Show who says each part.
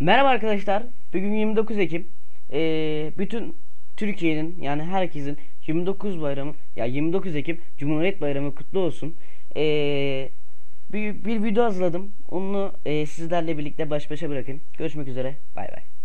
Speaker 1: Merhaba arkadaşlar. Bugün 29 Ekim. Ee, bütün Türkiye'nin yani herkesin 29 bayramı ya 29 Ekim Cumhuriyet Bayramı kutlu olsun. Ee, bir, bir video hazırladım. Onu e, sizlerle birlikte baş başa bırakayım. Görüşmek üzere. Bay bay.